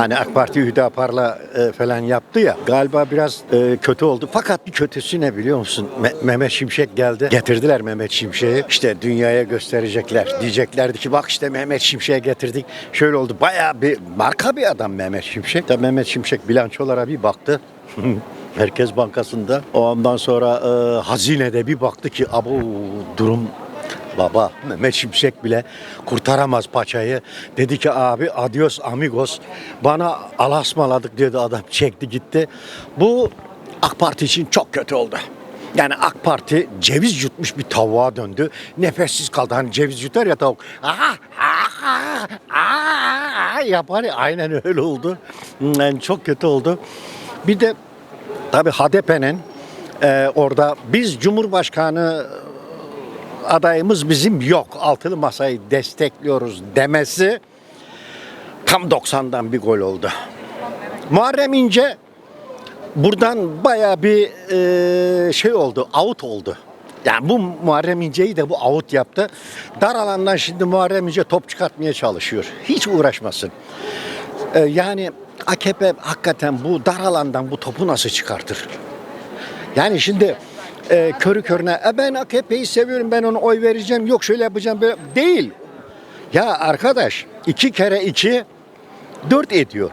Hani AK Parti Hüdapar'la e, falan yaptı ya. Galiba biraz e, kötü oldu. Fakat bir kötüsü ne biliyor musun? Me- Mehmet Şimşek geldi. Getirdiler Mehmet Şimşek'i. İşte dünyaya gösterecekler. Diyeceklerdi ki bak işte Mehmet Şimşek'i getirdik. Şöyle oldu. Bayağı bir marka bir adam Mehmet Şimşek. Tabii Mehmet Şimşek bilançolara bir baktı. Merkez Bankası'nda. Ondan sonra e, hazinede bir baktı ki abu durum Baba Mehmet Şimşek bile kurtaramaz paçayı. Dedi ki abi adios amigos. Bana alasmaladık dedi adam çekti gitti. Bu AK Parti için çok kötü oldu. Yani AK Parti ceviz yutmuş bir tavuğa döndü. Nefessiz kaldı. Hani ceviz yutar ya tavuk. Aha, aha, aha, yapar ya. Aynen öyle oldu. Yani çok kötü oldu. Bir de tabii HDP'nin e, orada biz Cumhurbaşkanı adayımız bizim yok. Altılı masayı destekliyoruz demesi tam 90'dan bir gol oldu. Muharrem İnce buradan baya bir e, şey oldu, out oldu. Yani bu Muharrem İnce'yi de bu out yaptı. Dar alandan şimdi Muharrem İnce top çıkartmaya çalışıyor. Hiç uğraşmasın. E, yani AKP hakikaten bu dar alandan bu topu nasıl çıkartır? Yani şimdi e, körü körüne e, ben AKP'yi seviyorum ben ona oy vereceğim yok şöyle yapacağım böyle değil. Ya arkadaş iki kere iki dört ediyor.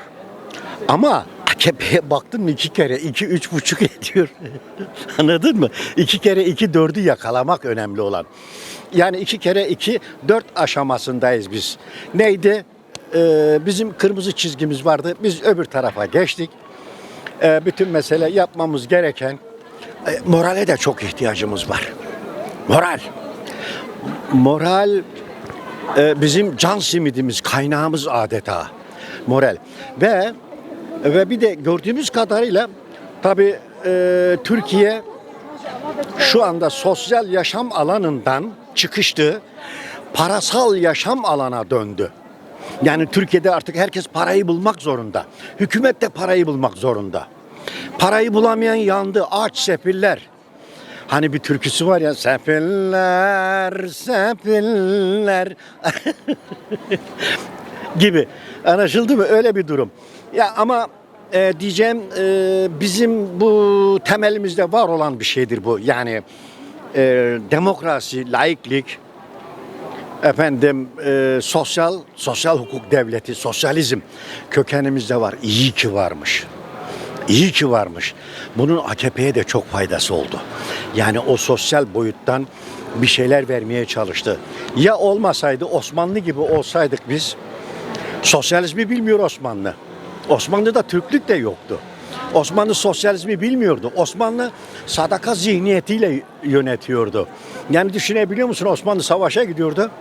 Ama AKP'ye baktın mı iki kere iki üç buçuk ediyor. Anladın mı? İki kere iki dördü yakalamak önemli olan. Yani iki kere iki dört aşamasındayız biz. Neydi? Ee, bizim kırmızı çizgimiz vardı. Biz öbür tarafa geçtik. Ee, bütün mesele yapmamız gereken e, morale de çok ihtiyacımız var. Moral. Moral e, bizim can simidimiz, kaynağımız adeta. Moral. Ve ve bir de gördüğümüz kadarıyla tabii e, Türkiye şu anda sosyal yaşam alanından çıkıştı. Parasal yaşam alana döndü. Yani Türkiye'de artık herkes parayı bulmak zorunda. Hükümet de parayı bulmak zorunda. Parayı bulamayan yandı. Aç sefiller. Hani bir türküsü var ya sefiller sefiller gibi. Anlaşıldı mı? Öyle bir durum. Ya ama e, diyeceğim e, bizim bu temelimizde var olan bir şeydir bu. Yani e, demokrasi, laiklik, efendim e, sosyal sosyal hukuk devleti, sosyalizm kökenimizde var. İyi ki varmış. İyi ki varmış. Bunun AKP'ye de çok faydası oldu. Yani o sosyal boyuttan bir şeyler vermeye çalıştı. Ya olmasaydı Osmanlı gibi olsaydık biz sosyalizmi bilmiyor Osmanlı. Osmanlı'da Türklük de yoktu. Osmanlı sosyalizmi bilmiyordu. Osmanlı sadaka zihniyetiyle yönetiyordu. Yani düşünebiliyor musun Osmanlı savaşa gidiyordu.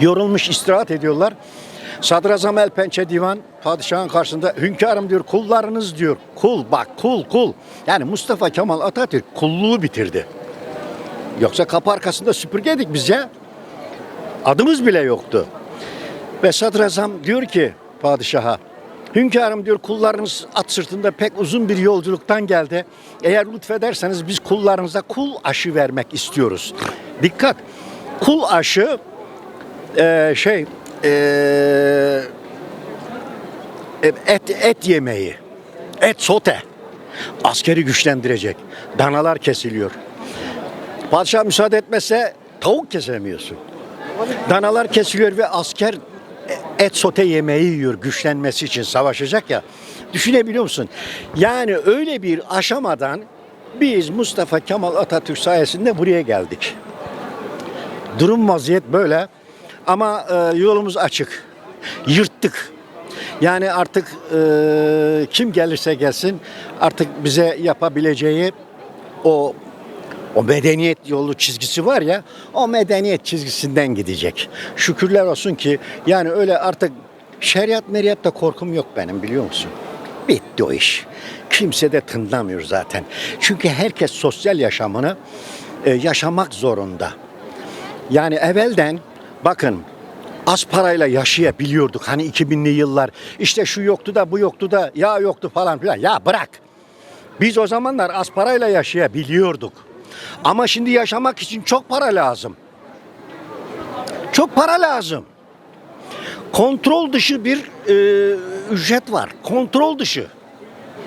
Yorulmuş istirahat ediyorlar. Sadrazam El Pençe Divan padişahın karşısında hünkârım diyor kullarınız diyor. Kul bak kul kul. Yani Mustafa Kemal Atatürk kulluğu bitirdi. Yoksa kapı arkasında süpürgeydik biz ya. Adımız bile yoktu. Ve sadrazam diyor ki padişaha Hünkârım diyor kullarınız at sırtında pek uzun bir yolculuktan geldi. Eğer lütfederseniz biz kullarınıza kul aşı vermek istiyoruz. Dikkat! Kul aşı e, şey e, et et yemeği, et sote, askeri güçlendirecek. Danalar kesiliyor. Padişah müsaade etmezse tavuk kesemiyorsun. Danalar kesiliyor ve asker et sote yemeği yiyor güçlenmesi için savaşacak ya. Düşünebiliyor musun? Yani öyle bir aşamadan biz Mustafa Kemal Atatürk sayesinde buraya geldik. Durum vaziyet böyle ama e, yolumuz açık. Yırttık. Yani artık e, kim gelirse gelsin artık bize yapabileceği o o medeniyet yolu çizgisi var ya o medeniyet çizgisinden gidecek. Şükürler olsun ki yani öyle artık şeriat meriyatta korkum yok benim biliyor musun? Bitti o iş. Kimse de tınlamıyor zaten. Çünkü herkes sosyal yaşamını e, yaşamak zorunda. Yani evvelden bakın az parayla yaşayabiliyorduk. Hani 2000'li yıllar işte şu yoktu da bu yoktu da ya yoktu falan filan. Ya bırak. Biz o zamanlar az parayla yaşayabiliyorduk. Ama şimdi yaşamak için çok para lazım. Çok para lazım. kontrol dışı bir e, ücret var. Kontrol dışı.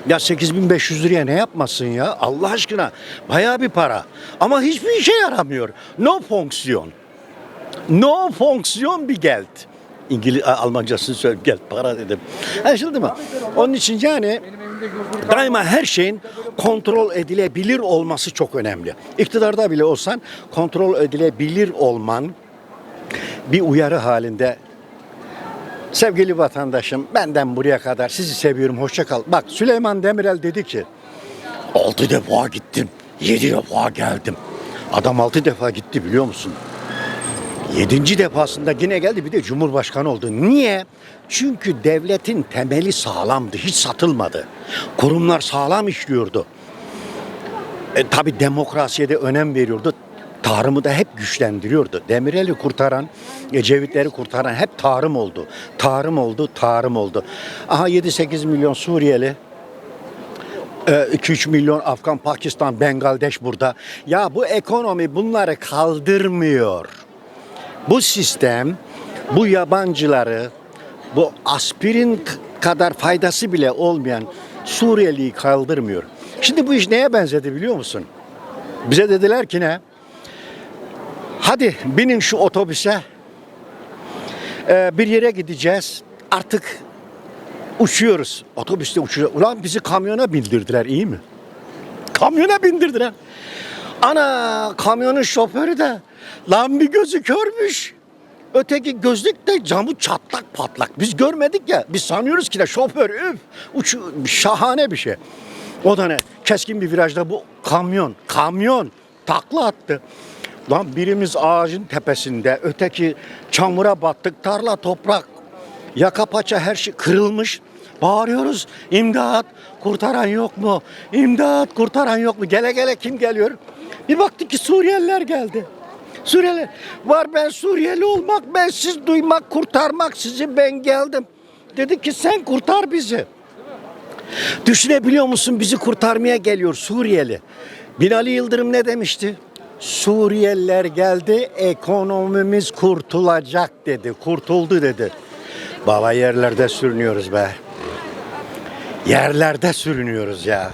Ya 8500 liraya ne yapmasın ya? Allah aşkına. Bayağı bir para. Ama hiçbir işe yaramıyor. No fonksiyon. No fonksiyon bir geld. İngiliz Almancasını söyle gel para dedim. Anlaşıldı mı? Onun için yani daima her şeyin kontrol edilebilir olması çok önemli. İktidarda bile olsan kontrol edilebilir olman bir uyarı halinde Sevgili vatandaşım benden buraya kadar sizi seviyorum hoşça kal. Bak Süleyman Demirel dedi ki 6 defa gittim 7 defa geldim. Adam 6 defa gitti biliyor musun? Yedinci defasında yine geldi bir de Cumhurbaşkanı oldu. Niye? Çünkü devletin temeli sağlamdı. Hiç satılmadı. Kurumlar sağlam işliyordu. E, tabii demokrasiye de önem veriyordu. Tarımı da hep güçlendiriyordu. Demirel'i kurtaran, Ecevitleri kurtaran hep tarım oldu. Tarım oldu, tarım oldu. Aha 7-8 milyon Suriyeli, e, 2-3 milyon Afgan, Pakistan, Bengaldeş burada. Ya bu ekonomi bunları kaldırmıyor. Bu sistem bu yabancıları bu aspirin kadar faydası bile olmayan Suriyeliyi kaldırmıyor. Şimdi bu iş neye benzedi biliyor musun? Bize dediler ki ne? Hadi binin şu otobüse. Ee, bir yere gideceğiz. Artık uçuyoruz. Otobüste uçuyoruz. Ulan bizi kamyona bindirdiler iyi mi? Kamyona bindirdiler. Ana kamyonun şoförü de lan bir gözü körmüş. Öteki gözlük de camı çatlak patlak. Biz görmedik ya. Biz sanıyoruz ki de şoför üf. Uç, şahane bir şey. O da ne? Keskin bir virajda bu kamyon, kamyon takla attı. Lan birimiz ağacın tepesinde, öteki çamura battık, tarla toprak. Yaka paça her şey kırılmış. Bağırıyoruz. İmdat kurtaran yok mu? İmdat kurtaran yok mu? Gele gele kim geliyor? Bir baktık ki Suriyeliler geldi. Suriyeli var ben Suriyeli olmak, ben siz duymak, kurtarmak sizi ben geldim. Dedi ki sen kurtar bizi. Düşünebiliyor musun bizi kurtarmaya geliyor Suriyeli. Binali Yıldırım ne demişti? Suriyeliler geldi ekonomimiz kurtulacak dedi. Kurtuldu dedi. Baba yerlerde sürünüyoruz be. Yerlerde sürünüyoruz ya.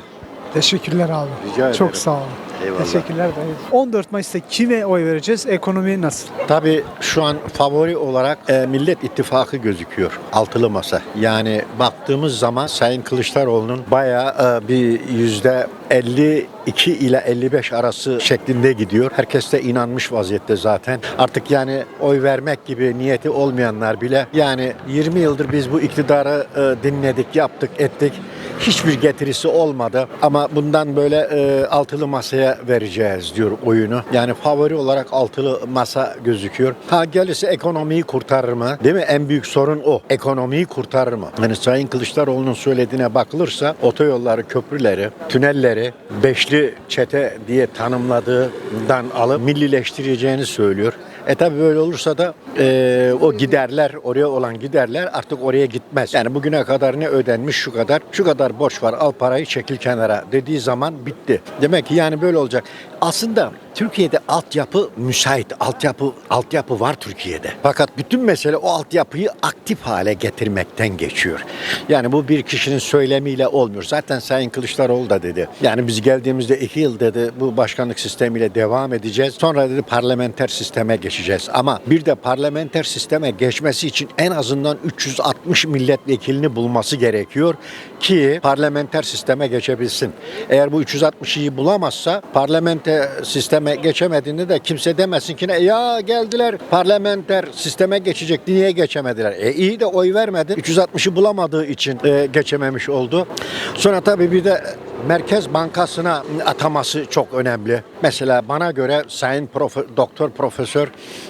Teşekkürler abi. Rica ederim. Çok sağ olun. Eyvallah. Teşekkürler dayı. 14 Mayıs'ta kime oy vereceğiz? Ekonomi nasıl? Tabii şu an favori olarak e, Millet İttifakı gözüküyor. Altılı masa. Yani baktığımız zaman Sayın Kılıçdaroğlu'nun bayağı e, bir yüzde 52 ile 55 arası şeklinde gidiyor. Herkes de inanmış vaziyette zaten. Artık yani oy vermek gibi niyeti olmayanlar bile yani 20 yıldır biz bu iktidarı e, dinledik, yaptık, ettik. Hiçbir getirisi olmadı ama bundan böyle e, altılı masaya vereceğiz diyor oyunu. Yani favori olarak altılı masa gözüküyor. Ha gelirse ekonomiyi kurtarır mı? Değil mi? En büyük sorun o. Ekonomiyi kurtarır mı? Yani Sayın Kılıçdaroğlu'nun söylediğine bakılırsa otoyolları, köprüleri, tünelleri beşli çete diye tanımladığından alıp millileştireceğini söylüyor. E tabi böyle olursa da e, o giderler, oraya olan giderler artık oraya gitmez. Yani bugüne kadar ne ödenmiş şu kadar, şu kadar borç var al parayı çekil kenara dediği zaman bitti. Demek ki yani böyle olacak. Aslında Türkiye'de altyapı müsait, altyapı altyapı var Türkiye'de. Fakat bütün mesele o altyapıyı aktif hale getirmekten geçiyor. Yani bu bir kişinin söylemiyle olmuyor. Zaten Sayın Kılıçdaroğlu da dedi. Yani biz geldiğimizde iki yıl dedi bu başkanlık sistemiyle devam edeceğiz. Sonra dedi parlamenter sisteme geçeceğiz. Ama bir de parlamenter sisteme geçmesi için en azından 360 milletvekilini bulması gerekiyor ki parlamenter sisteme geçebilsin. Eğer bu 360'ı bulamazsa parlamenter sisteme geçemediğinde de kimse demesin ki ne ya geldiler parlamenter sisteme geçecek niye geçemediler? E iyi de oy vermedi. 360'ı bulamadığı için e, geçememiş oldu. Sonra tabii bir de Merkez Bankası'na ataması çok önemli. Mesela bana göre Sayın Profe- Doktor Profesör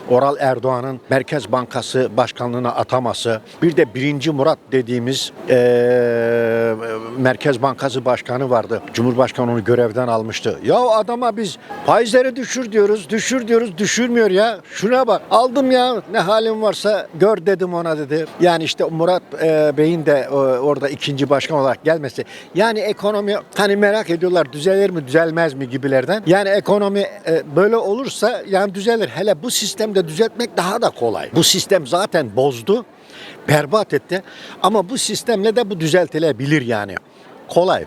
Oral Erdoğan'ın Merkez Bankası Başkanlığına ataması, bir de birinci Murat dediğimiz eee, Merkez Bankası Başkanı vardı. Cumhurbaşkanı onu görevden almıştı. Ya adama biz faizleri düşür diyoruz, düşür diyoruz, düşürmüyor ya. Şuna bak aldım ya ne halim varsa gör dedim ona dedi. Yani işte Murat eee, Bey'in de e, orada ikinci başkan olarak gelmesi. Yani ekonomi hani merak ediyorlar düzelir mi düzelmez mi gibilerden. Yani ekonomi e, böyle olursa yani düzelir. Hele bu sistemde düzeltmek daha da kolay. Bu sistem zaten bozdu. berbat etti. Ama bu sistemle de bu düzeltilebilir yani. Kolay.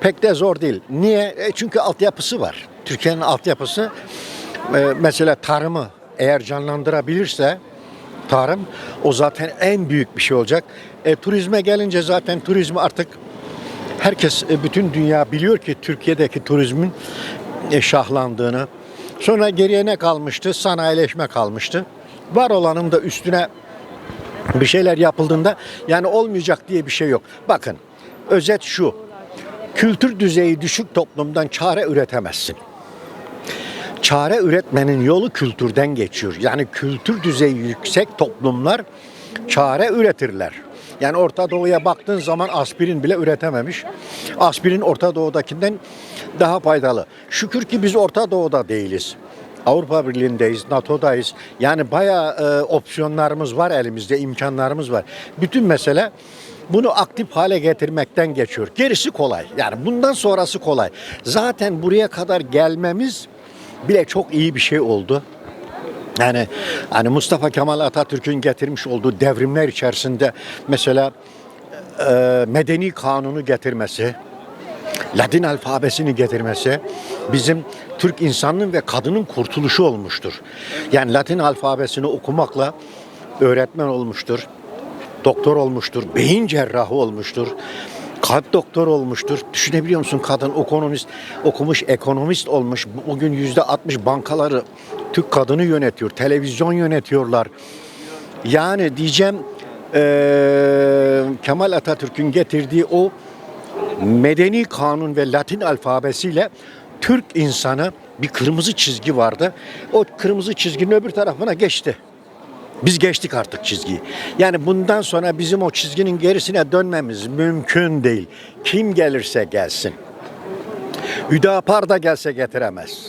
Pek de zor değil. Niye? E çünkü altyapısı var. Türkiye'nin altyapısı e, mesela tarımı eğer canlandırabilirse tarım o zaten en büyük bir şey olacak. E, turizme gelince zaten turizmi artık herkes e, bütün dünya biliyor ki Türkiye'deki turizmin e, şahlandığını. Sonra geriye ne kalmıştı? Sanayileşme kalmıştı. Var olanın da üstüne bir şeyler yapıldığında yani olmayacak diye bir şey yok. Bakın özet şu. Kültür düzeyi düşük toplumdan çare üretemezsin. Çare üretmenin yolu kültürden geçiyor. Yani kültür düzeyi yüksek toplumlar çare üretirler. Yani Orta Doğu'ya baktığın zaman aspirin bile üretememiş. Aspirin Orta Doğu'dakinden daha faydalı. Şükür ki biz Orta Doğu'da değiliz. Avrupa Birliği'ndeyiz, NATO'dayız. Yani bayağı e, opsiyonlarımız var elimizde, imkanlarımız var. Bütün mesele bunu aktif hale getirmekten geçiyor. Gerisi kolay. Yani bundan sonrası kolay. Zaten buraya kadar gelmemiz bile çok iyi bir şey oldu. Yani hani Mustafa Kemal Atatürk'ün getirmiş olduğu devrimler içerisinde mesela e, medeni kanunu getirmesi, Latin alfabesini getirmesi bizim Türk insanının ve kadının kurtuluşu olmuştur. Yani Latin alfabesini okumakla öğretmen olmuştur, doktor olmuştur, beyin cerrahı olmuştur, kalp doktor olmuştur. Düşünebiliyor musun kadın ekonomist okumuş ekonomist olmuş. Bugün yüzde 60 bankaları Türk kadını yönetiyor, televizyon yönetiyorlar. Yani diyeceğim eee, Kemal Atatürk'ün getirdiği o medeni kanun ve Latin alfabesiyle Türk insanı bir kırmızı çizgi vardı. O kırmızı çizginin öbür tarafına geçti. Biz geçtik artık çizgiyi. Yani bundan sonra bizim o çizginin gerisine dönmemiz mümkün değil. Kim gelirse gelsin. Hüdapar da gelse getiremez.